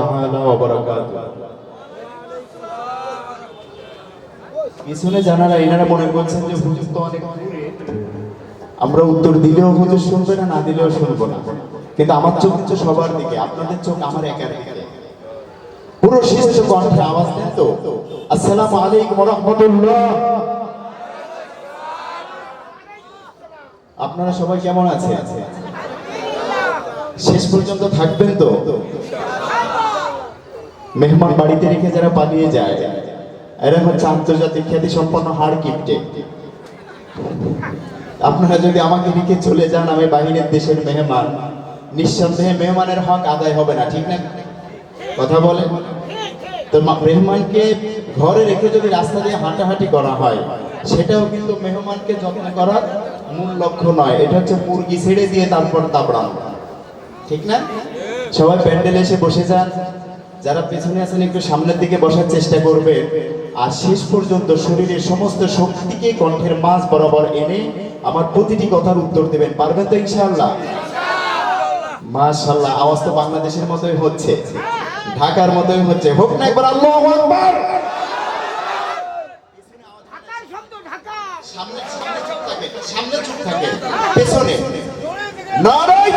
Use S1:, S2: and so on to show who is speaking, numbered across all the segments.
S1: تعالى وبركاته পিছনে জানারা এনারা মনে করছেন যে হুজুর তো অনেক দূরে আমরা উত্তর দিলেও হুজুর শুনবে না না দিলেও শুনবো না কিন্তু আমার চোখ হচ্ছে সবার দিকে আপনাদের চোখ আমার একার দিকে পুরো শিষ্ট কণ্ঠে আওয়াজ দেন তো আসসালামু আলাইকুম রহমতুল্লাহ আপনারা সবাই কেমন আছেন শেষ পর্যন্ত থাকবেন তো মেহমান বাড়িতে রেখে যারা পালিয়ে যায়, এরা হচ্ছে আন্তর্জাতিক খ্যাতি সম্পন্ন হার কিপটে। আপনারা যদি আমাকে রেখে চলে যান, আমি বাহিরের দেশের মেহমান। নিঃসন্দেহে মেহমানের হক আদায় হবে না, ঠিক না? কথা বলে? তো মেহমানকে ঘরে রেখে যদি রাস্তা দিয়ে হাঁটাহাঁটি করা হয়, সেটাও কিন্তু মেহমানকে যত্ন করার মূল লক্ষ্য নয়। এটা হচ্ছে মুরগি ছেড়ে দিয়ে তারপর তাবড়ানো ঠিক না? সবাই প্যান্ডেলে এসে বসে যান। যারা পেছনে আছেন একটু সামনের দিকে বসার চেষ্টা করবে। আর শেষ পর্যন্ত শরীরের সমস্ত শক্তিকে কণ্ঠের মাঝ বরাবর এনে আমার প্রতিটি কথার উত্তর দেবেন। পারবেন তো ইনশাআল্লাহ? মাশাআল্লাহ আওয়াজ তো বাংলাদেশের মতোই হচ্ছে। ঢাকার মতোই হচ্ছে। হোক না একবার আল্লাহু আকবার। সামনে সামনে চুপ থাকে সামনে চুপ থাকে পেছনে। এই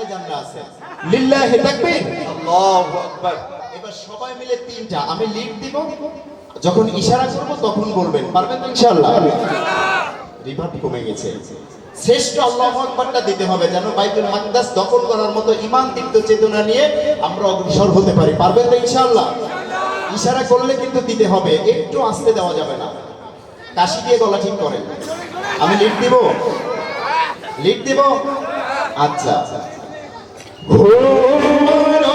S1: রাস্তায় আছে। লিল্লাহি তাকবীর। আল্লাহু আকবার। এবার সবাই মিলে তিনটা। আমি লিড দিব। যখন ইশারা করব তখন বলবেন পারবেন তো ইনশাআল্লাহ? কমে গেছে। শ্রেষ্ঠ আকবারটা দিতে হবে যেন মাকদাস দখল করার মতো চেতনা নিয়ে আমরা অগ্রসর হতে পারি। পারবেন তো ইনশাআল্লাহ? ইশারা করলে কিন্তু দিতে হবে। একটু আসতে দেওয়া যাবে না। কাশি দিয়ে গলা ঠিক করেন। আমি লিড দিব? লিড দিব? আচ্ছা। হোসেন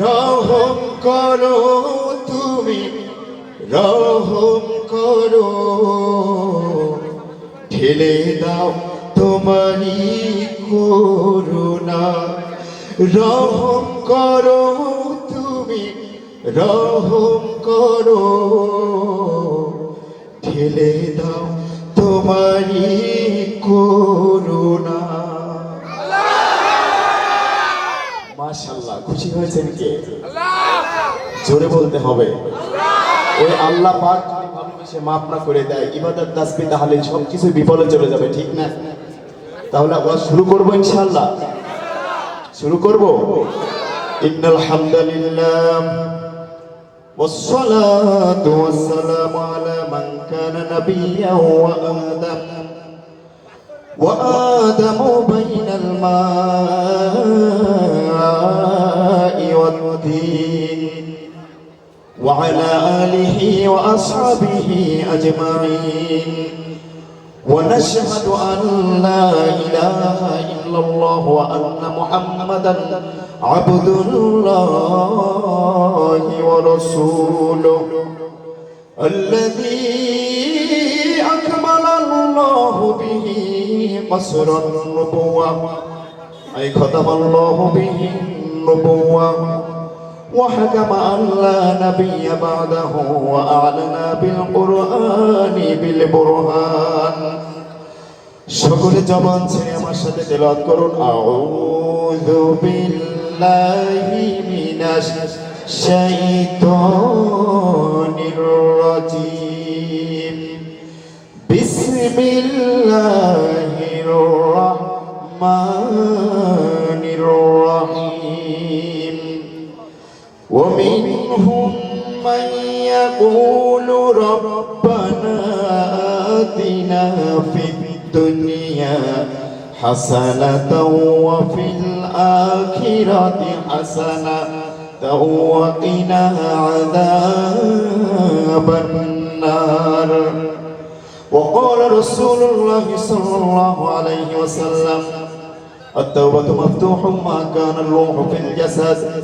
S1: রহম করো তুমি, রহম করো। ঠেলে দাও তোমারই করুণা। রহম করো তুমি, রহম করো। ঠেলে দাও তোমারই করুণা। মাশাল্লাহ খুশি হয়েছেন কে জোরে বলতে হবে ওই আল্লাহ পাক যদি ভালোবেসে মাফ না করে দেয় ইবাদত তাসবিহ তাহলে সবকিছু বিফলে চলে যাবে ঠিক না তাহলে আমরা শুরু করব ইনশাআল্লাহ শুরু করব ইন্নাল হামদালিল্লাহ والصلاة والسلام على من كان نبيا وآدم وآدم بين الماء والدين وعلى آله وأصحابه أجمعين. ونشهد أن لا إله إلا الله وأن محمدا عبد الله ورسوله. الذي أكمل الله به قصر النبوة. أي ختم الله به النبوة. وحكم أن لا نبي بعده وأعلن بالقرآن بالبرهان সকলে জবান ছেড়ে আমার সাথে তেলাওয়াত করুন আউযু বিল্লাহি মিনাশ শাইতানির রাজিম বিসমিল্লাহির রাহমানির রাহিম ومنهم من يقول ربنا آتنا في الدنيا حسنة وفي الآخرة حسنة وقنا عذاب النار وقال رسول الله صلى الله عليه وسلم التوبة مفتوح ما كان الروح في الجسد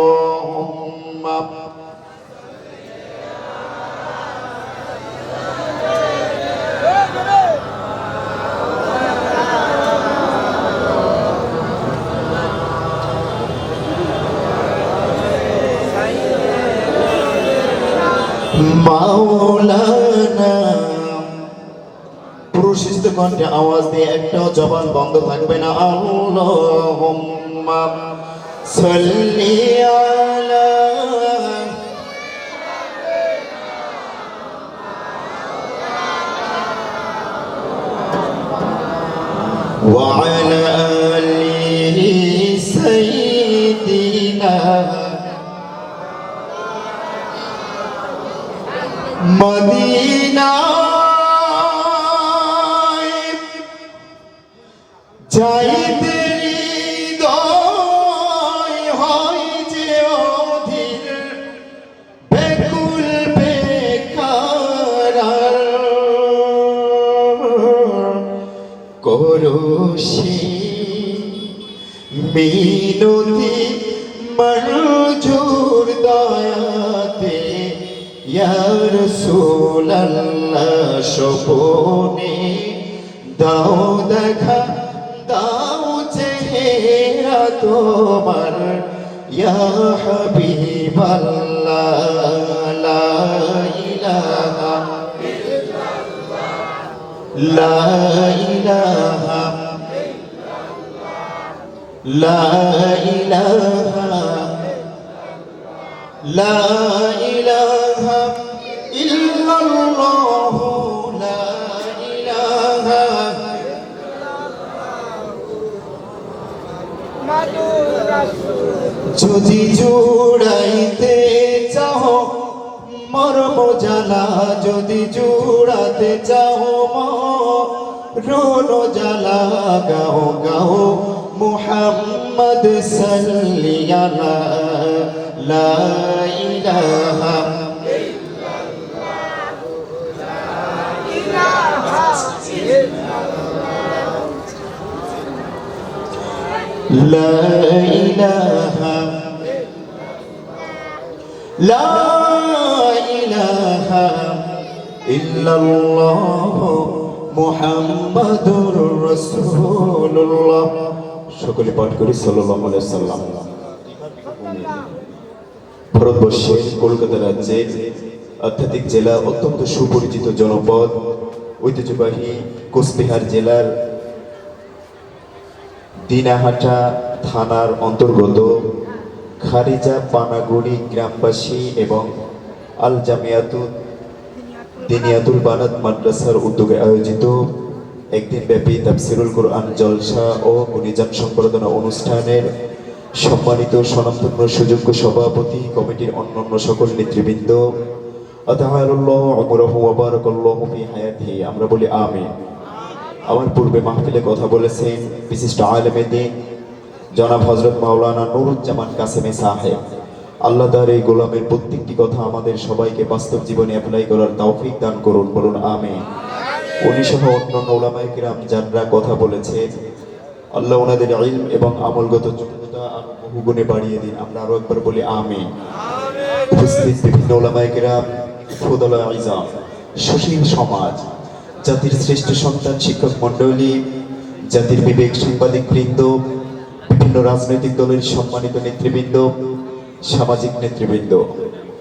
S1: কণ্ঠে আওয়াজ দিয়ে একটাও জবান বন্ধ থাকবে না আল্লাহুম্মা সাল্লি আলা وعلى آل سيدنا মদিনায় সপনে দাও দেখা দাও চেহারা তোমার ইয়া হাবিবাল্লাহ লা ইলাহা لا إله لا إله لا যদি জুড়াইতে চাও মরম জ্বালা যদি জুড়াতে চাও রোনো জ্বালা গাও গাও মুহাম্মদ সাল্লিয়ালা লা ইলাহা
S2: ইলাহা
S1: لا إله لا إله إلا الله محمد رسول الله সকলে পাঠ করি সাল্লাল্লাহু আলাইহি সাল্লাম ভারতবর্ষের কলকাতা রাজ্যের আধ্যাত্মিক জেলা অত্যন্ত সুপরিচিত জনপদ ঐতিহ্যবাহী কোচবিহার জেলার দিনাহাটা থানার অন্তর্গত খারিজা, পানাগুড়ি গ্রামবাসী এবং আল জামিয়াতুল দিনিয়াতুল বানাত মাদ্রাসার উদ্যোগে আয়োজিত একদিন ব্যাপী তাফসিরুল কোরআন জলসা ও গুণীজান সম্পাদনা অনুষ্ঠানের সম্মানিত স্বনামধন্য সুযোগ্য সভাপতি কমিটির অন্যান্য সকল নেতৃবৃন্দ। আমরা বলি আমি আমার পূর্বে মাহফিলে কথা বলেছেন বিশিষ্ট আলেমে দিন। জনাব হজরত মাওলানা নুরুজ্জামান কাসেমে সাহেব, আল্লাহ তার এই গোলামের প্রত্যেকটি কথা আমাদের সবাইকে বাস্তব জীবনে অ্যাপ্লাই করার তৌফিক দান করুন, বলুন আমি উনি সহ অন্যান্য ওলামাই কিরাম যারা কথা বলেছে, আল্লাহ ওনাদের ইলম এবং আমলগত যোগ্যতা আরও বহু গুণে বাড়িয়ে দিন, আমরা আরও একবার বলি আমি উপস্থিত বিভিন্ন ওলামাই কিরাম, ফুদলা ইজাম, সুশীল সমাজ, জাতির শ্রেষ্ঠ সন্তান শিক্ষক মণ্ডলী, জাতির বিবেক সাংবাদিক বৃন্দ বিভিন্ন রাজনৈতিক দলের সম্মানিত নেতৃবৃন্দ, সামাজিক নেতৃবৃন্দ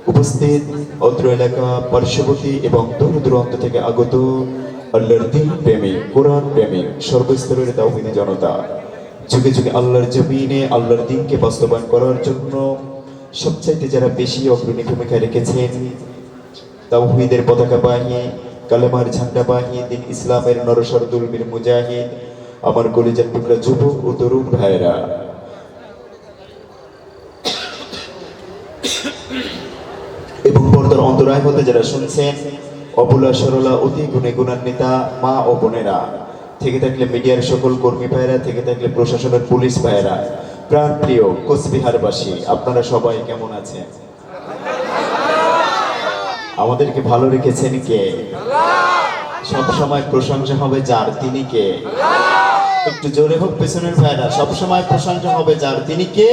S1: উপস্থিত, অত্র এলাকা পার্শ্ববর্তী এবং দূর দূরান্ত থেকে আগত আল্লাহর দিন প্রেমী, কোরআন প্রেমী, সর্বস্তরের তাওহিদি জনতা। যুগে যুগে আল্লাহর জমিনে আল্লাহর দিনকে বাস্তবায়ন করার জন্য সবচাইতে যারা বেশি অগ্রণী ভূমিকা রেখেছেন, তাওহীদের পতাকা বাহিনী, কালেমার ঝান্ডা বাহিনী, দিন ইসলামের নরসর দুলবির মুজাহিদ আমার কলিজার টুকরা যুবক ও তরুণ ভাইয়েরা। এবং পর্দার অন্তরায় হতে যারা শুনছেন, অবলা, সরলা, অতি গুণে গুণান্বিতা মা ও বোনেরা, থেকে থাকলে মিডিয়ার সকল কর্মী ভাইয়েরা, থেকে থাকলে প্রশাসনের পুলিশ ভাইয়েরা, প্রাণ প্রিয় কোচবিহারবাসী, আপনারা সবাই কেমন আছেন? আমাদেরকে ভালো রেখেছেন কে? সব সময় প্রশংসা হবে যার, তিনি কে? একটু জোরে হোক, পেছনের ভাইরা। সব সময় প্রশংসা হবে যার। তিনি কে?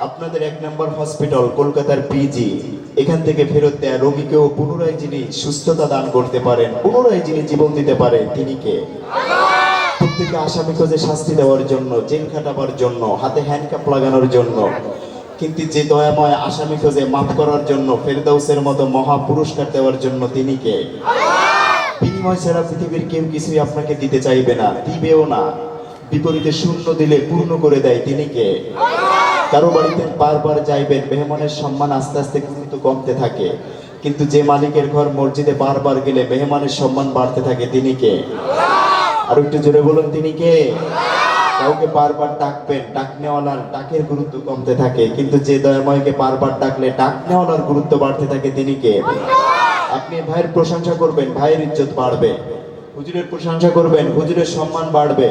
S1: আপনাদের এক নম্বর হসপিটাল, কলকাতার পিজি। এখান থেকে ফেরত দেয়া রোগীকেও পুনরায় যিনি সুস্থতা দান করতে পারেন, পুনরায় যিনি জীবন দিতে পারেন তিনি কে? প্রত্যেকে আসামি খোঁজে শাস্তি দেওয়ার জন্য, জেল খাটাবার জন্য, হাতে হ্যান্ডকাপ লাগানোর জন্য। কিন্তু যে দয়াময় আসামি খোঁজে মাফ করার জন্য, ফেরদাউসের মতো মহা পুরস্কার দেওয়ার জন্য তিনি কে? বিনিময় ছাড়া পৃথিবীর কেউ কিছুই আপনাকে দিতে চাইবে না, দিবেও না। বিপরীতে শূন্য দিলে পূর্ণ করে দেয় তিনি কে? কারও বাড়িতে বারবার যাইবেন, মেহমানের সম্মান আস্তে আস্তে কিন্তু কমতে থাকে। কিন্তু যে মালিকের ঘর মসজিদে বারবার গেলে মেহমানের সম্মান বাড়তে থাকে, তিনি কে? আর একটু জোরে বলুন, তিনি কে? কাউকে বারবার ডাকবেন, ডাক নেওয়ালার ডাকের গুরুত্ব কমতে থাকে। কিন্তু যে দয়াময়কে বারবার ডাকলে ডাক নেওয়ালার গুরুত্ব বাড়তে থাকে, তিনি কে? আপনি ভাইয়ের প্রশংসা করবেন, ভাইয়ের ইজ্জত বাড়বে। হুজুরের প্রশংসা করবেন, হুজুরের সম্মান বাড়বে।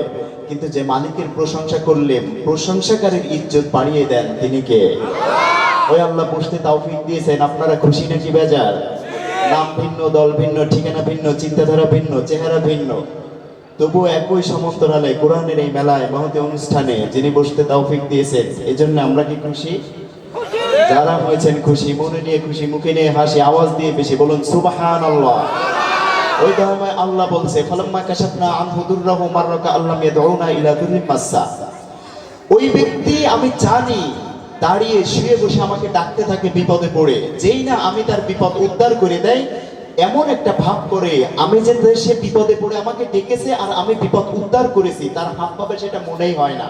S1: কিন্তু যে মালিকের প্রশংসা করলে প্রশংসাকারীর ইজ্জত বাড়িয়ে দেন তিনি কে? ওই আল্লাহ বসতে তৌফিক দিয়েছেন, আপনারা খুশি নাকি বেজার? নাম ভিন্ন, দল ভিন্ন, ঠিকানা ভিন্ন, চিন্তাধারা ভিন্ন, চেহারা ভিন্ন। তবু একই সমান্তরালে কোরআনের এই মেলায় মহতি অনুষ্ঠানে যিনি বসতে তৌফিক দিয়েছেন, এজন্য আমরা কি খুশি? যারা হয়েছেন খুশি, মনে নিয়ে খুশি, মুখে নিয়ে হাসি, আওয়াজ দিয়ে বেশি বলুন সুবাহান আল্লাহ ওই ধর্মে আল্লাহ বলছে, ফলাম্মা কাশাফনা আনহু দুররাহু মাররাকা আল্লাম ইয়াদউনা ইলা দুররিন মাসসা। ওই ব্যক্তি, আমি জানি, দাঁড়িয়ে শুয়ে বসে আমাকে ডাকতে থাকে বিপদে পড়ে। যেই না আমি তার বিপদ উদ্ধার করে দেয় এমন একটা ভাব করে, আমি যে সে বিপদে পড়ে আমাকে ডেকেছে আর আমি বিপদ উদ্ধার করেছি, তার হাব ভাবে সেটা মনেই হয় না।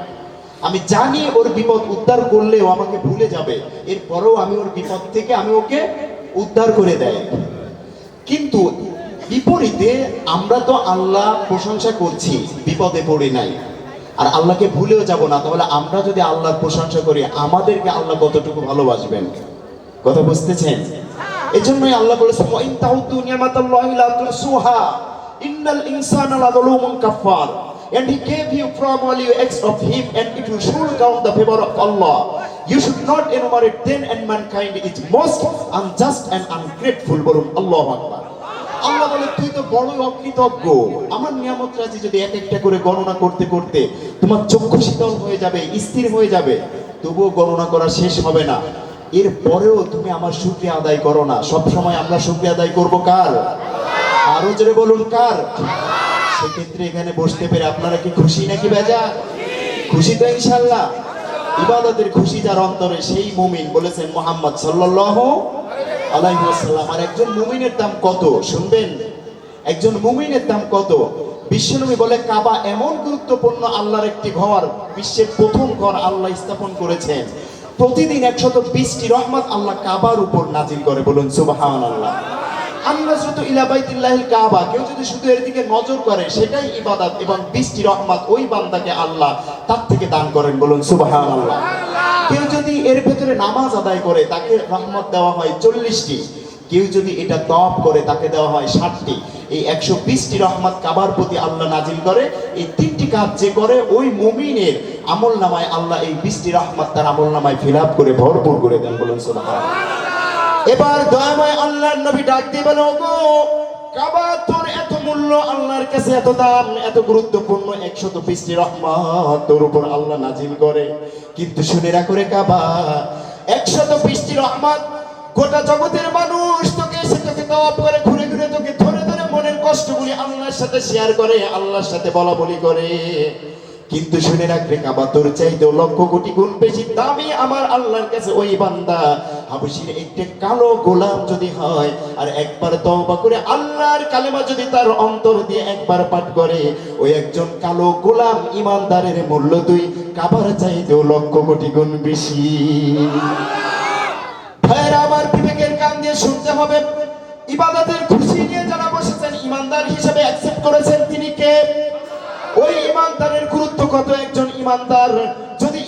S1: আমি জানি ওর বিপদ উদ্ধার করলেও আমাকে ভুলে যাবে। এরপরেও আমি ওর বিপদ থেকে আমি ওকে উদ্ধার করে দেয়। কিন্তু বিপরীতে আমরা তো আল্লাহ প্রশংসা করছি, বিপদে পড়ে নাই। আর আল্লাহকে ভুলেও যাব না, তাহলে আমরা যদি আল্লাহর প্রশংসা করি, আমাদেরকে আল্লাহ কতটুকু ভালোবাসবেন? কথা বুঝতেছেন? এজন্যই আল্লাহ বলেছেন ইন্নাল ইনসানা লাযালুমুন কাফফার। And he gave you from all you acts of him, and if you should count the favor of Allah. You should not enumerate then and mankind is most unjust and ungrateful. বলুন, আল্লাহু আকবার। আল্লাহ বলে তুই তো বড়ই অকৃতজ্ঞ। আমার নিয়ামত রাজি যদি এক একটা করে গণনা করতে করতে তোমার চক্ষু শীতল হয়ে যাবে, স্থির হয়ে যাবে, তবুও গণনা করা শেষ হবে না। এর পরেও তুমি আমার শুক্রিয়া আদায় করো না। সব সময় আমরা শুক্রিয়া আদায় করব কার? আরও জোরে বলুন, কার? সেক্ষেত্রে এখানে বসতে পেরে আপনারা কি খুশি নাকি বেজা? খুশি তো ইনশাল্লাহ। ইবাদতের খুশি যার অন্তরে সেই মুমিন বলেছেন মোহাম্মদ সাল্লাল্লাহু আলাইহি ওয়াসাল্লাম। আর একজন মুমিনের দাম কত? শুনবেন? একজন মুমিনের দাম কত? বিশ্বনবী বলে, কাবা এমন গুরুত্বপূর্ণ আল্লাহর একটি ঘর, বিশ্বের প্রথম ঘর আল্লাহ স্থাপন করেছেন। প্রতিদিন একশত বিশটি রহমত আল্লাহ কাবার উপর নাজিল করে বলুন সুবাহান আল্লাহ আল্লাহ শুধু ইলাবাইতিল্লাহিল কাবা, কেউ যদি শুধু এর দিকে নজর করে, সেটাই ইবাদত এবং বৃষ্টি, রহমত ওই বান্দাকে আল্লাহ তার থেকে দান করেন বলুন সুবাহান আল্লাহ কেউ যদি এর ভেতরে নামাজ আদায় করে, তাকে রহমত দেওয়া হয় চল্লিশটি। কেউ যদি এটা তপ করে, তাকে দেওয়া হয় ষাটটি। এই একশো বিশটি রহমত কাবার প্রতি আল্লাহ নাজিল করে, এই তিনটি কাজ যে করে, ওই মুমিনের আমল নামায় আল্লাহ এই বিশটি রহমত তার আমল নামায় ফিল করে ভরপুর করে দেন বলুন সুবাহান এবার দয়াময় আল্লাহর নবী ডাক দিয়ে বলে, ওগো কাবা তোর এত মূল্য আল্লাহর কাছে এত দাম, এত গুরুত্বপূর্ণ একশত বৃষ্টি রহমত তোর উপর আল্লাহ নাজিল করে। কিন্তু শুনে রাখো রে কাবা, একশত বৃষ্টি রহমত গোটা জগতের মানুষ তোকে এসে তোকে তওয়াব করে, ঘুরে ঘুরে তোকে ধরে ধরে মনের কষ্টগুলি আল্লাহর সাথে শেয়ার করে, আল্লাহর সাথে বলা বলি করে। কিন্তু শুনে রাখবে কাবা, তোর চাইতেও লক্ষ কোটি গুণ বেশি দামি আমার আল্লাহর কাছে ওই বান্দা হাবশির একটি কালো গোলাম যদি হয়, আর একবার তওবা করে আল্লাহর কালেমা যদি তার অন্তর দিয়ে একবার পাঠ করে, ওই একজন কালো গোলাম ইমানদারের মূল্য তুই কাবার চাইতেও লক্ষ কোটি গুণ বেশি। ভাইয়েরা, আমার বিবেকের কান দিয়ে শুনতে হবে। ইবাদতের খুশি নিয়ে যারা বসেছেন, ইমানদার হিসেবে অ্যাকসেপ্ট করেছেন তিনি কে? ওই ইমানদারের গুরুত্ব কত একজন ইমানদার?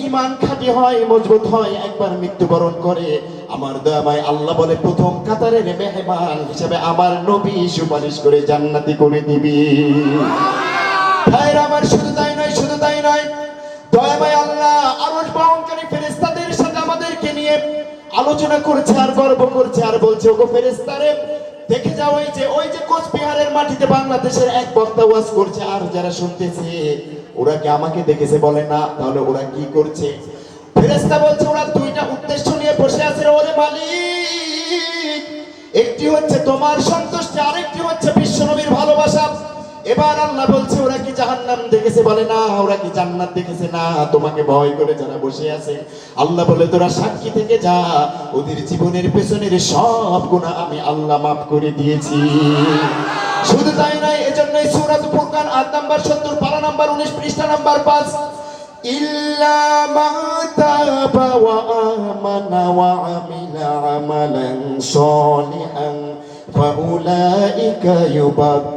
S1: ইমান খাঁটি হয়, মজবুত হয়, একবার মৃত্যুবরণ করে। আমার দয়াময় আল্লাহ বলে, প্রথম কাতারের মেহমান হিসেবে আমার নবী সুপারিশ করে জান্নাতি করে দিবি। আমার, শুধু তাই নয়, শুধু তাই নয়, দয়াময় আল্লাহ আরও বহনকারী আলোচনা করছে আর গর্ব করছে আর বলছে, ওগো ফেরেশতারে, দেখে যাও ওই যে ওই যে কোচবিহারের মাটিতে বাংলাদেশের এক বক্তা ওয়াজ করছে, আর যারা শুনতেছে, ওরা কি আমাকে দেখেছে বলে না? তাহলে ওরা কি করছে? ফেরেশতা বলছে, ওরা দুইটা উদ্দেশ্য নিয়ে বসে আছে ওরে মালিক। একটি হচ্ছে তোমার সন্তুষ্টি, আরেকটি হচ্ছে বিশ্বনবীর ভালোবাসা। এবার আল্লাহ বলছে, ওরা কি জাহান্নাম দেখেছে? বলে, না, ওরা কি জান্নাত দেখেছে? না, তোমাকে ভয় করে যারা বসে আছে। আল্লাহ বলে, তোরা সাক্ষী থেকে যা, ওদের জীবনের পেছনের সব গুণা আমি আল্লাহ মাফ করে দিয়েছি। শুধু তাই নয়, এজন্যই সূরাত ফুরকান আয়াত নাম্বার 70 পারা নাম্বার 19 পৃষ্ঠা নাম্বার 5 ইল্লা মান তাবা ওয়া আমানা ওয়া আমিলা আমালান ফাউলাইকা ইউবাদদিলুল্লাহ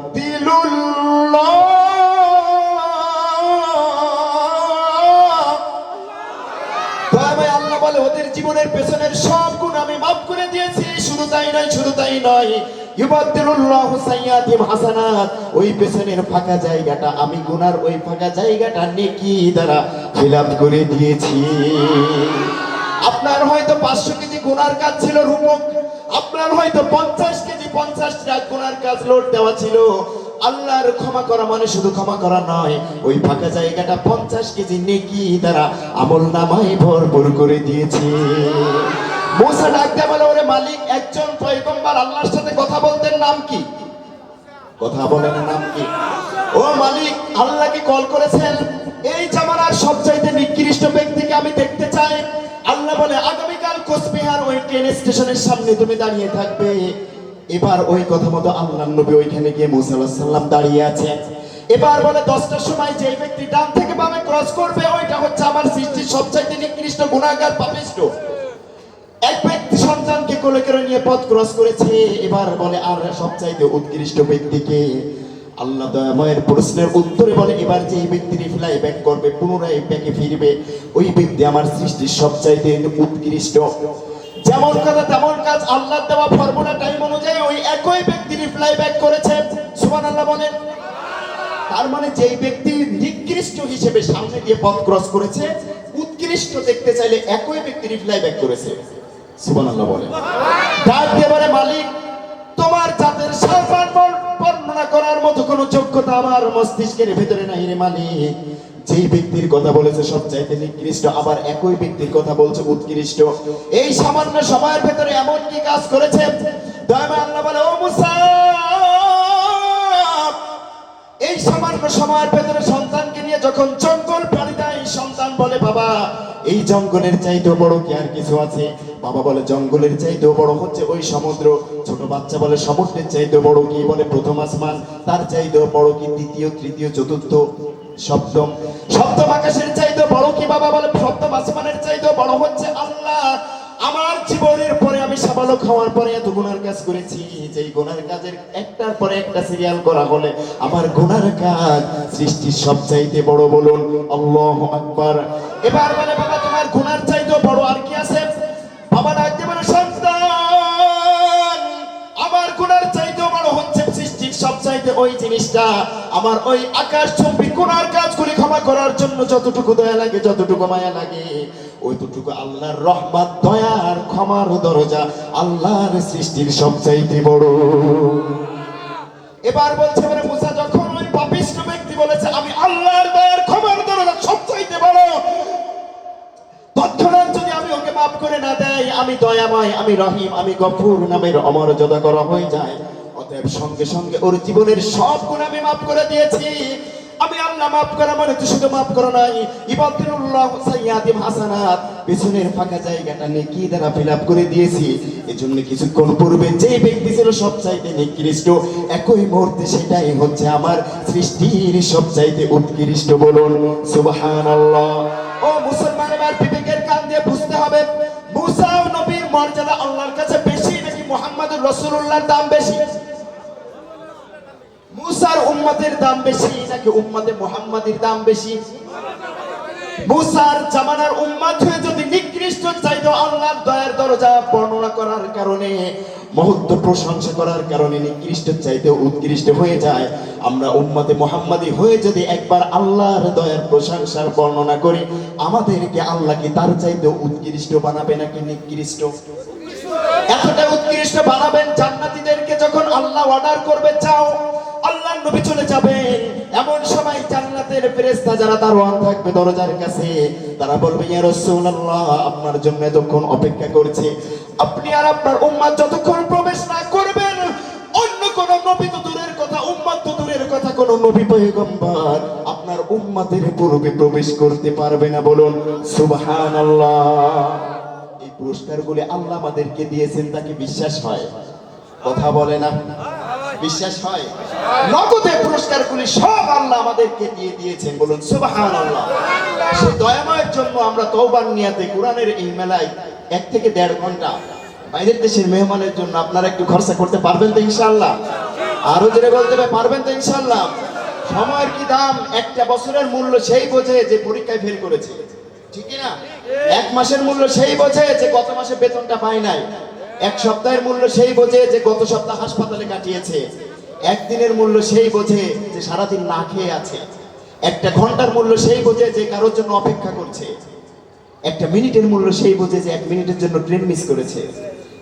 S1: তবে আল্লাহ বলে, ওদের জীবনের পেছনের সব গুণ আমি মাফ করে দিয়েছি। শুধু তাই নয়, শুধু তাই নয়। ইউবাদদিলুল্লাহু সাইয়্যাতিম হাসানাত। ওই পেছনের ফাঁকা জায়গাটা আমি গুনার ওই ফাঁকা জায়গাটা নেকি দ্বারা ফিলাপ করে দিয়েছি। আপনার হয়তো পাঁচশো কেজি গুনার কাজ ছিল রূপক। আপনার হয়তো পঞ্চাশ কেজি পঞ্চাশ ট্রাক গুনার কাজ লোড দেওয়া ছিল। আল্লাহর ক্ষমা করা মানে শুধু ক্ষমা করা নয়, ওই ফাঁকা জায়গাটা পঞ্চাশ কেজি নেকি দ্বারা আমল নামাই ভরপুর করে দিয়েছে। মুসা ডাকতে বলে, ওরে মালিক, একজন আল্লাহর সাথে কথা বলতেন নাম কি? কথা বলেন নাম কি? ও মালিক আল্লাহকে কল করেছেন? এই জামানার সবচাইতে নিকৃষ্ট ব্যক্তিকে আমি দেখতে চাই। আল্লাহ বলে আগামীকাল কোচবিহার ওই ট্রেন স্টেশনের সামনে তুমি দাঁড়িয়ে থাকবে। এবার ওই কথা মতো আল্লাহ নবী ওইখানে গিয়ে মুসা সালাম দাঁড়িয়ে আছে। এবার বলে দশটার সময় যে ব্যক্তি ডান থেকে বামে ক্রস করবে, ওইটা হচ্ছে আমার সৃষ্টির সবচাইতে নিকৃষ্ট গুণাগার পাপিষ্ট। এক ব্যক্তি সন্তানকে কোলে করে নিয়ে পথ ক্রস করেছে। এবার বলে আর সবচাইতে উৎকৃষ্ট ব্যক্তিকে আল্লাহ দয়াময়ের প্রশ্নের উত্তরে বলে, এবার যে এই ব্যক্তি রিফ্লাই ব্যাক করবে, পুনরায় এই ব্যাকে ফিরবে, ওই ব্যক্তি আমার সৃষ্টির সবচাইতে উৎকৃষ্ট। যেমন কথা, তেমন কাজ আল্লাহ দেওয়া ফর্মুলা টাইম অনুযায়ী ওই একই ব্যক্তি রিপ্লাই ব্যাক করেছে। সুবহান আল্লাহ বলেন। তার মানে যেই ব্যক্তি নিকৃষ্ট হিসেবে সামনে দিয়ে পথ ক্রস করেছে, উৎকৃষ্ট দেখতে চাইলে একই ব্যক্তি রিপ্লাই ব্যাক করেছে। সুবহানাল্লাহ বলেন। ডাক দিয়ে বলে, মালিক, তোমার জাতের সাফান বর্ণনা করার মতো কোনো যোগ্যতা আমার মস্তিষ্কের ভেতরে নাই রে মালিক। যেই ব্যক্তির কথা বলেছে সবচাইতে নিকৃষ্ট, আবার একই ব্যক্তির কথা বলছে উৎকৃষ্ট। এই সামান্য সময়ের ভেতরে এমন কি কাজ করেছে? দয়মা আল্লাহ বলে, ও মুসা! এই সামান্য সময়ের ভেতরে সন্তানকে নিয়ে যখন জঙ্গল পাড়ি দেয়, সন্তান বলে, বাবা, এই জঙ্গলের চাইতেও বড় কি আর কিছু আছে? বাবা বলে, জঙ্গলের চাইতেও বড় হচ্ছে ওই সমুদ্র। ছোট বাচ্চা বলে, সমুদ্রের চাইতেও বড় কি? বলে, প্রথম আসমান। তার চাইতেও বড় কি? দ্বিতীয়, তৃতীয়, চতুর্থ, সপ্তম। সপ্তম আকাশের চাইতেও বড় কি, বাবা? বলে, সপ্তম আসমানের চাইতেও বড় হচ্ছে আল্লাহ। আমার জীবনের আমি সাবালক হওয়ার পরে এত গুনার কাজ করেছি যে গুনার কাজের একটার পরে একটা সিরিয়াল করা হলে আমার গুনার কাজ সৃষ্টির সবচাইতে বড় বলুন, আল্লাহু আকবার। এবার বলে, বাবা, তোমার গুনার চাইতেও বড় আর কি আছে? বাবা ডাকতে বলে, সন্তান, আমার গুনার চাইতেও বড় হচ্ছে সৃষ্টির সবচাইতে ওই জিনিসটা। আমার ওই আকাশ চম্পি গুনার কাজগুলি ক্ষমা করার জন্য যতটুকু দয়া লাগে, যতটুকু মায়া লাগে ওইটুকু আল্লাহর রহমত, দয়ার ক্ষমার দরজা আল্লাহর সৃষ্টির সবচাইতে বড়। এবার বলছে মানে মুসা, যখন ওই পাপিষ্ট ব্যক্তি বলেছে, আমি আল্লাহর দয়ার ক্ষমার দরজা সবচাইতে বড়, তৎক্ষণাৎ যদি আমি ওকে মাফ করে না দেয় আমি দয়াময়, আমি রহিম, আমি গফুর নামের অমর্যাদা করা হয়ে যায় অতএব সঙ্গে সঙ্গে ওর জীবনের সব গুণ আমি মাফ করে দিয়েছি। আমি আল্লাহ মাফ করা মানে তো শুধু মাফ করা নাই। ইবাদুল্লাহ সাইয়াদিম হাসানাত। পেছনের ফাঁকা জায়গাটা নেকি দ্বারা ফিল আপ করে দিয়েছি। এজন্য কিছুক্ষণ পূর্বে যে ব্যক্তি ছিল সবচাইতে নিকৃষ্ট, একই মুহূর্তে সেটাই হচ্ছে আমার সৃষ্টির সবচাইতে উৎকৃষ্ট বলুন, সুবহানাল্লাহ। ও মুসলমান এবার বিবেকের কান দিয়ে বুঝতে হবে, মুসা নবীর মর্যাদা আল্লাহর কাছে বেশি নাকি মুহাম্মদুর রাসূলুল্লাহর দাম বেশি? মুসার উম্মতের দাম বেশি নাকি উম্মতে মুহাম্মাদের দাম বেশি? মুসার জামানার উম্মত হয়ে যদি নিকৃষ্ট চাইতো আল্লাহর দয়ার দরজা বর্ণনা করার কারণে, মহত্ব প্রশংসা করার কারণে নিকৃষ্ট চাইতে উৎকৃষ্ট হয়ে যায়। আমরা উম্মতে মোহাম্মদী হয়ে যদি একবার আল্লাহর দয়ার প্রশংসার বর্ণনা করি, আমাদেরকে আল্লাহ কি তার চাইতে উৎকৃষ্ট বানাবে নাকি নিকৃষ্ট? এতটা উৎকৃষ্ট বানাবেন জান্নাতীদেরকে যখন আল্লাহ অর্ডার করবে চাও নবী চলে যাবেন। এমন সময় জান্নাতের ফেরেশতা যারা দারোয়ান থাকবে দরজার কাছে, তারা বলবে, ইয়া রাসূলুল্লাহ, আপনার জন্য এতক্ষণ অপেক্ষা করছে। আপনি আর আপনার উম্মাত যতক্ষণ প্রবেশ না করবেন, অন্য কোন নবী তো দূরের কথা, উম্মাত তো দূরের কথা, কোন নবী পয়গম্বর আপনার উম্মাতের পূর্বে প্রবেশ করতে পারবে না। বলুন, সুবহানাল্লাহ। এই পুরস্কারগুলি আল্লাহ আমাদেরকে দিয়েছেন, তাকে বিশ্বাস হয়। কথা বলে না? বিশ্বাস হয়? পুরস্কারগুলি সব আল্লাহ আমাদেরকে দিয়ে দিয়েছেন, বলুন সুবাহান আল্লাহ সেই দয়াময়ের জন্য আমরা তৌবার নিয়াতে কোরআনের এই মেলায় এক থেকে দেড় ঘণ্টা বাইরের দেশের মেহমানের জন্য আপনারা একটু খরচা করতে পারবেন তো ইনশাআল্লাহ? আরও জোরে বলতে পারবেন তো ইনশাআল্লাহ? সময়ের কি দাম? একটা বছরের মূল্য সেই বোঝে যে পরীক্ষায় ফেল করেছে। ঠিক না? এক মাসের মূল্য সেই বোঝে যে গত মাসে বেতনটা পায় নাই। এক সপ্তাহের মূল্য সেই বোঝে যে গত সপ্তাহ হাসপাতালে কাটিয়েছে। একদিনের মূল্য সেই বোঝে যে সারাদিন না খেয়ে আছে। একটা ঘণ্টার মূল্য সেই বোঝে যে কারোর জন্য অপেক্ষা করছে। একটা মিনিটের মূল্য সেই বোঝে যে এক মিনিটের জন্য ট্রেন মিস করেছে।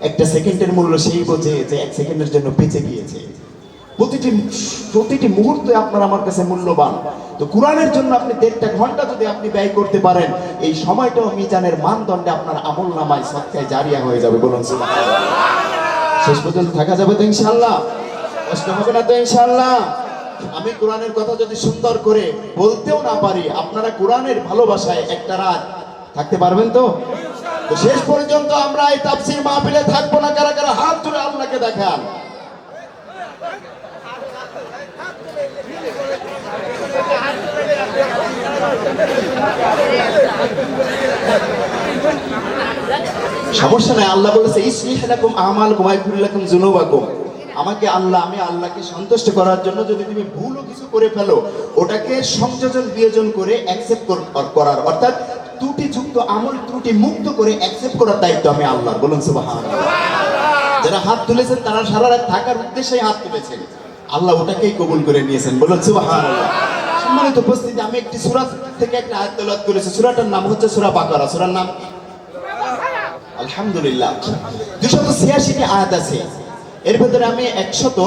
S1: একটা সেকেন্ডের মূল্য সেই বোঝে যে এক সেকেন্ডের জন্য বেঁচে গিয়েছে। প্রতিটি প্রতিটি মুহূর্তে আপনার আমার কাছে মূল্যবান। তো কোরআনের জন্য আপনি দেড়টা ঘণ্টা যদি আপনি ব্যয় করতে পারেন, এই সময়টাও মিজানের মানদণ্ডে আপনার আমল নামায় সৎকায় জারিয়া হয়ে যাবে। বলুন শেষ পর্যন্ত থাকা যাবে তো ইনশাল্লাহ কষ্ট হবে না তো ইনশাল্লাহ আমি কোরআনের কথা যদি সুন্দর করে বলতেও না পারি, আপনারা কোরআনের ভালোবাসায় একটা রাত থাকতে পারবেন তো? শেষ পর্যন্ত আমরা এই তাফসির মাহফিলে থাকব না, কারা কারা হাত তুলে আল্লাহকে দেখান। সমস্যা নাই, আল্লাহ বলেছে, ইসলিহ লাকুম আমাল আইফুর লাকুম যুনুবাকুম। আমাকে আল্লাহ, আমি আল্লাহকে সন্তুষ্ট করার জন্য যদি তুমি ভুলও কিছু করে ফেলো, ওটাকে সংযোজন বিয়োজন করে অ্যাকসেপ্ট করার। অর্থাৎ ত্রুটি যুক্ত আমল ত্রুটি মুক্ত করে অ্যাকসেপ্ট করার দায়িত্ব আমি আল্লাহ বলুন যারা হাত তুলেছেন, তারা সারা রাত থাকার উদ্দেশ্যেই হাত তুলেছেন। আল্লাহ ওটাকেই কবুল করে নিয়েছেন। বলুন সম্মানিত উপস্থিতি, আমি একটি সূরা থেকে একটা আয়াত তেলাওয়াত করেছি। সুরাটার নাম হচ্ছে সুরা বাকারা। সূরার নাম? আলহামদুলিল্লাহ। দুশত ছিয়াশিটি আয়াত আছে। এর ভেতরে আমি একশত,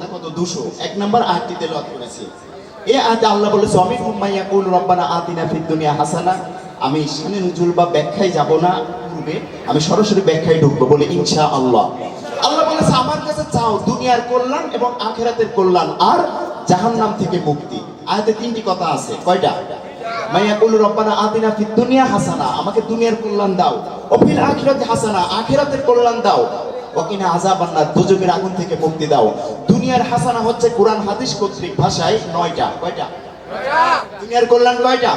S1: না কত, দুশো। এক নম্বর আয়াতটি তেলাওয়াত করেছি। এই আয়াতে আল্লাহ বলেছে অমিন হুম্মাইয়া কুল রব্বানা আতিনা ফিদ দুনিয়া হাসানা। আমি শানে নুজুল বা ব্যাখ্যায় যাব না, পূর্বে আমি সরাসরি ব্যাখ্যায় ঢুকবো বলে ইনশা আল্লাহ আল্লাহ বলেছে আমার কাছে চাও, দুনিয়ার কল্যাণ এবং আখেরাতের কল্যাণ আর জাহান্নাম থেকে মুক্তি। আয়াতে তিনটি কথা আছে। কয়টা? মাইয়া কুল রব্বানা আতিনা ফিদ দুনিয়া হাসানা। আমাকে দুনিয়ার কল্যাণ দাও। ও ফিল আখিরাতে হাসানা, আখিরাতের কল্যাণ দাও। ওকিনা আযাবান নার দুজকের আগুন থেকে মুক্তি দাও। দুনিয়ার হাসানা হচ্ছে কোরআন হাদিস কর্তৃক ভাষায় নয়টা। কয়টা? দুনিয়ার কল্যাণ কয়টা?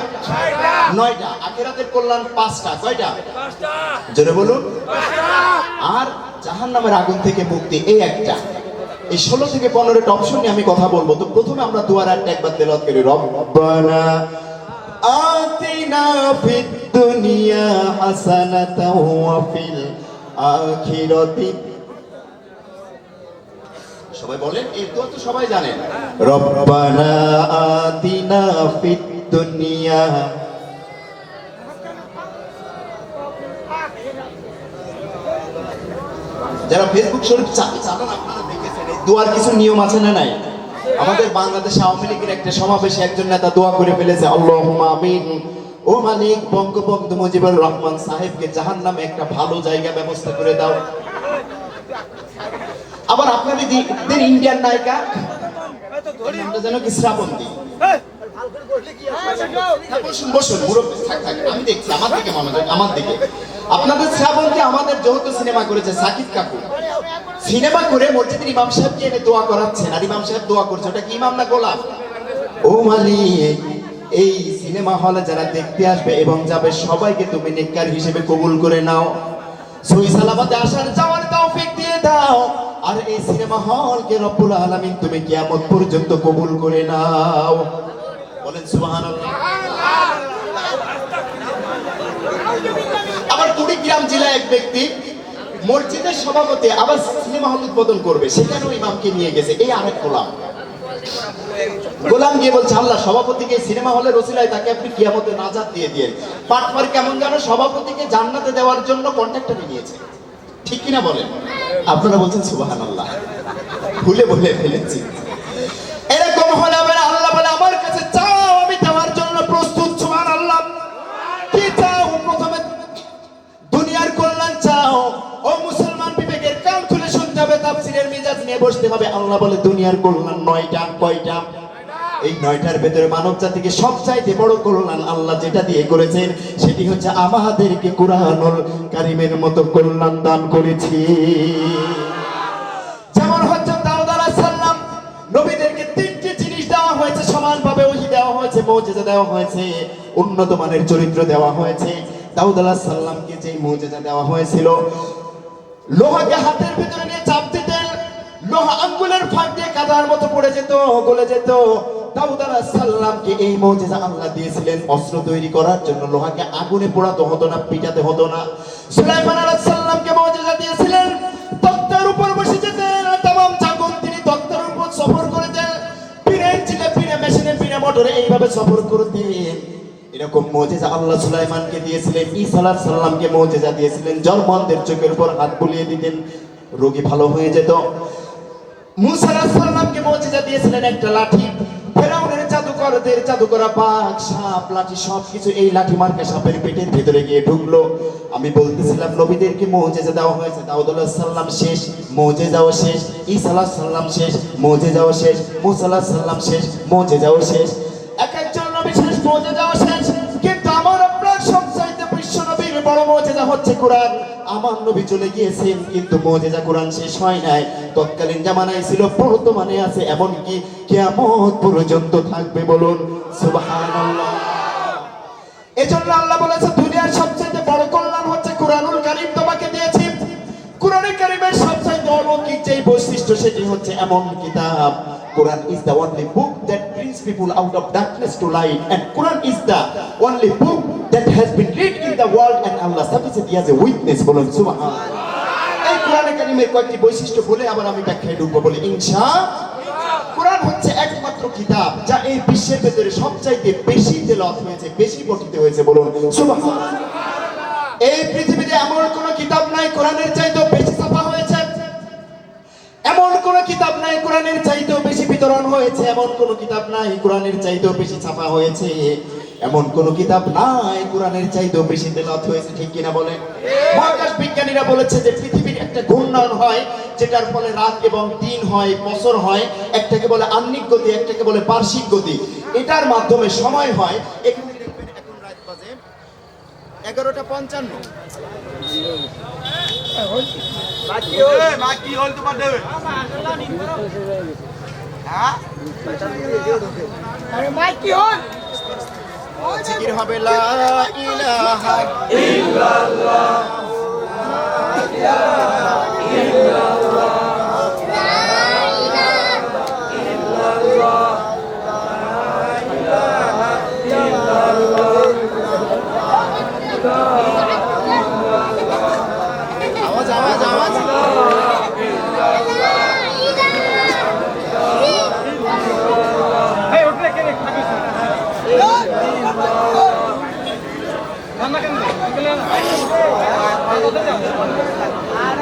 S1: নয়টা। আখিরাতের কল্যাণ পাঁচটা। কয়টা? জোরে বলুন। আর জাহান্নামের আগুন থেকে মুক্তি এই একটা। এই ষোলো থেকে পনেরোটা অপশন নিয়ে আমি কথা বলব। তো প্রথমে আমরা দুয়ার একটা একবার তেলাওয়াত করি। রব্বানা আতিনা ফিদ দুনিয়া হাসানাতাও ওয়া ফিল আখিরাতি সবাই বলেন তো সবাই জানেন রব্বানা আতিনা ফিদ দুনিয়া। যারা ফেসবুক শরীফ চালান আপনারা দেখেছেন এই দোয়ার কিছু নিয়ম আছে না নাই? আমাদের বাংলাদেশ আওয়ামী লীগের একটা সমাবেশে একজন নেতা দোয়া করে ফেলেছে আল্লাহুম্মা আমিন। ও মালিক বঙ্গবন্ধু মুজিবুর রহমান সাহেবকে জাহান্নামে একটা ভালো জায়গা ব্যবস্থা করে দাও। আবার আপনাদের ইন্ডিয়ান নায়িকা যেন কি শ্রাবন্তী? বসুন বসুন আমি দেখছি আমার দিকে আমার দিকে। আপনাদের শ্রাবন্তী আমাদের যৌথ সিনেমা করেছে সাকিব কাপুর। সিনেমা করে মসজিদের ইমাম সাহেবকে এনে দোয়া করাচ্ছেন আর ইমাম সাহেব দোয়া করছে ওটা কি ইমাম না গোলাপ ও মালিক এই সিনেমা হলে যারা দেখতে আসবে এবং যাবে সবাইকে তুমি নেককার হিসেবে কবুল করে নাও। সই সালামতে আসার যাওয়ার তৌফিক দিয়ে দাও। আর এই সিনেমা হলকে রব্বুল আলামিন তুমি কিয়ামত পর্যন্ত কবুল করে নাও। বলেন সুবহানাল্লাহ। আবার কুড়িগ্রাম জেলায় এক ব্যক্তি মসজিদের সভাপতি আবার সিনেমা হল উদ্বোধন করবে। সেখানেও ইমামকে নিয়ে গেছে। এই আরেক গোলাম। গোলাম গিয়ে বলছে, আল্লাহ, সভাপতিকে সিনেমা হলে রসিলায় তাকে আপনি কিয়ামতে নাজাদ দিয়ে দিয়ে পাটমার কেমন যেন সভাপতিকে জান্নাতে দেওয়ার জন্য কন্ট্রাক্টরে নিয়েছে। ঠিক কিনা বলেন? আপনারা বলছেন সুবাহান আল্লাহ ভুলে বলে ফেলেছি। এরকম হলে নিয়ে বসতে হবে, আল্লাহ বলে দুনিয়ার কল্যাণ নয়টা, কয়টা? এই নয়টার ভেতরে মানব জাতিকে সবচাইতে বড় কল্যাণ আল্লাহ যেটা দিয়ে করেছেন, সেটি হচ্ছে আমাদেরকে কুরআনুল কারিমের মতো কল্যাণ দান করেছি। যেমন হচ্ছে নবীদেরকে তিনটি জিনিস দেওয়া হয়েছে, সমানভাবে ওহি দেওয়া হয়েছে, মৌজেজা দেওয়া হয়েছে, উন্নত মানের চরিত্র দেওয়া হয়েছে। দাউদ আলাইহিস সালামকে যে মৌজেজা দেওয়া হয়েছিল, লোহাকে হাতের ভিতরে নিয়ে চাপ আঙ্গুলের ফাঁক দিয়ে কাদার মতো পড়ে যেত, গলে যেত। দাউদ এই আল্লাহ দিয়েছিলেন। অস্ত্র তৈরি করার জন্য লোহাকে আগুনে পোড়াতে হতো না হতো না। দিয়েছিলেন। উপর বসে যেতেন তিনি সফর মেশিনে মোটরে এইভাবে সফর করতেন। এরকম মজেজা আল্লাহ সুলাইমানকে দিয়েছিলেন। ঈসা সালামকে মজেজা দিয়েছিলেন। জলমন্দের চোখের উপর হাত বুলিয়ে দিতেন। রোগী ভালো হয়ে যেত। মুসা মজিদা দিয়েছিলেন একটা লাঠি। ফেরাউনের জাদুকরদের জাদুকরা বাঘ, সাপ, লাঠি, সবকিছু এই লাঠি মার্কা সাপের পেটের ভিতরে গিয়ে ঢুকলো। আমি বলতেছিলাম, নবীদেরকে মৌজেজা দেওয়া হয়েছে। দাউদুল্লাহ সাল্লাম শেষ মৌজে যাওয়া শেষ, ঈসা সাল্লাম শেষ শেষ যাওয়া শেষ, মুসা সাল্লাম শেষ মৌজে যাওয়া শেষ। বড় মৌজেজা হচ্ছে কোরআন। আমার নবী চলে গিয়েছেন, কিন্তু মৌজেজা কোরআন শেষ হয় নাই। তৎকালীন জামানায় ছিল, বর্তমানে আছে, এমনকি কিয়ামত পর্যন্ত থাকবে বলুন, সুবহানাল্লাহ। এজন্য আল্লাহ বলেছে, দুনিয়ার সবচেয়ে বড় কল্যাণ হচ্ছে কোরআনুল তোমাকে দিয়েছি। কোরআনুল কারীমের সবচেয়ে অলৌকিক যেই বৈশিষ্ট্য সেটি হচ্ছে এমন কিতাব। Quran is the only book that brings people out of darkness to light, and Quran that has been read in the world, and Allah sufficient as a witness বলুন সুবহানাল্লাহ এই কোরআনে কয়েকটি বৈশিষ্ট্য বলে আবার আমি বলি ইনশা কোরআন হচ্ছে একমাত্র কিতাব যা এই বিশ্বের ভেতরে সবচাইতে বেশি তেলাওয়াত হয়েছে, বেশি পঠিত হয়েছে বলুন সুবহানাল্লাহ এই পৃথিবীতে এমন কোন কিতাব নাই, কোরআনের চাইতেও বেশি ছাপা হয়েছে। এমন কোন কিতাব নাই, কোরআনের চাইতেও বেশি বিতরণ হয়েছে, এমন কোন কিতাব নাই, কোরআনের চাইতেও বেশি ছাপা হয়েছে। এমন কোন কিতাব নাই কোরআনের চাইতেও বেশি তেলাওয়াত হয়েছে ঠিক কিনা বলেন? মহাকাশ বিজ্ঞানীরা বলেছে যে পৃথিবীর একটা ঘূর্ণয়ন হয় যেটার ফলে রাত এবং দিন হয় বছর হয় একটাকে বলে আহ্নিক গতি একটাকে বলে বার্ষিক গতি। এটার মাধ্যমে সময় হয় এখানে দেখবেন এখন রাত বাজে এগারোটা পঞ্চান্ন।
S3: হ্যাঁ?
S2: আরে মাইক কি হন
S1: জিকির হবে লা ইলাহা আওয়াজ
S3: আর